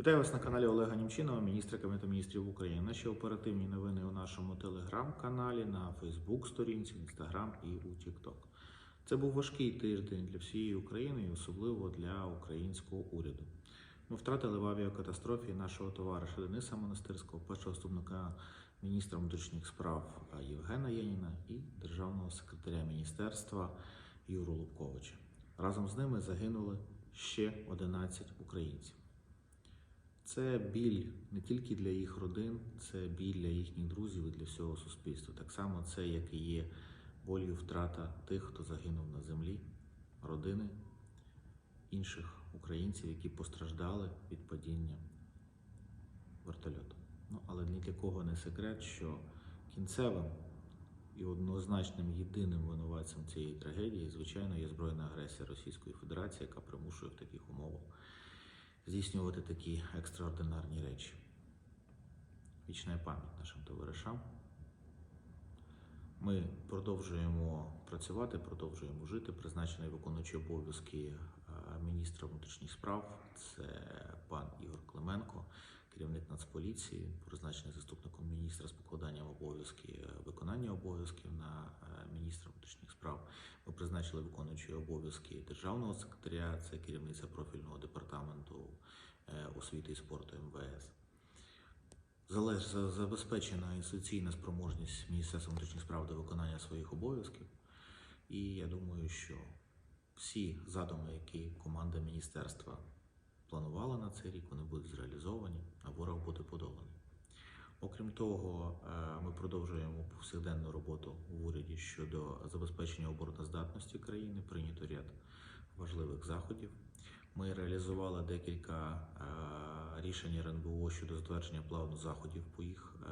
Вітаю вас на каналі Олега Німчинова, міністра Кабінету міністрів України. Наші оперативні новини у нашому телеграм-каналі, на Фейсбук-сторінці, Інстаграм і у Тікток. Це був важкий тиждень для всієї України і особливо для українського уряду. Ми втратили в авіакатастрофі нашого товариша Дениса Монастирського, першого заступника міністра внутрішніх справ Євгена Єніна і державного секретаря міністерства Юру Лубковича. Разом з ними загинули ще 11 українців. Це біль не тільки для їх родин, це біль для їхніх друзів і для всього суспільства. Так само це, як і є болью втрата тих, хто загинув на землі, родини інших українців, які постраждали від падіння вертольоту. Ну, але ні для кого не секрет, що кінцевим і однозначним єдиним винуватцем цієї трагедії, звичайно, є збройна агресія Російської Федерації, яка примушує в таких умовах здійснювати такі екстраординарні речі. Вічна пам'ять нашим товаришам. Ми продовжуємо працювати, продовжуємо жити. Призначений виконуючий обов'язки е, міністра внутрішніх справ. Це пан Ігор Клименко, керівник Нацполіції, призначений заступником міністра з покладанням обов'язків е, виконання обов'язків на е, міністра внутрішніх справ. Ми призначили виконуючі обов'язки державного секретаря, це керівниця профільного департаменту е, освіти і спорту МВС. Забезпечена інституційна спроможність Міністерства внутрішніх справ до виконання своїх обов'язків. І я думаю, що всі задуми, які команда міністерства планувала на цей рік, вони будуть зреалізовані, а ворог буде подоланий. Окрім того, е, ми продовжуємо повсякденну роботу в уряді щодо забезпечення обороноздатності країни. Прийнято ряд важливих заходів. Ми реалізували декілька е, рішень РНБО щодо затвердження плану заходів по їх е,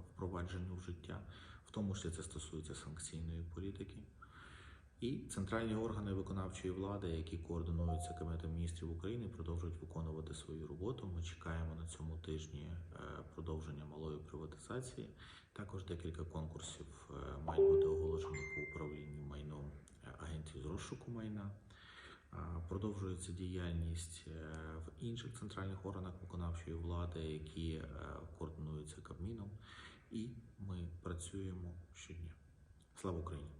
впровадженню в життя, в тому числі це стосується санкційної політики. І центральні органи виконавчої влади, які координуються Кабінетом міністрів України, продовжують виконувати свою роботу. Ми чекаємо на цьому тижні е, продовження малої приватизації. Також декілька конкурсів е, мають бути оголошені по управлінню майном е, агентів з розшуку майна. Продовжується діяльність в інших центральних органах виконавчої влади, які координуються Кабміном, і ми працюємо щодня. Слава Україні!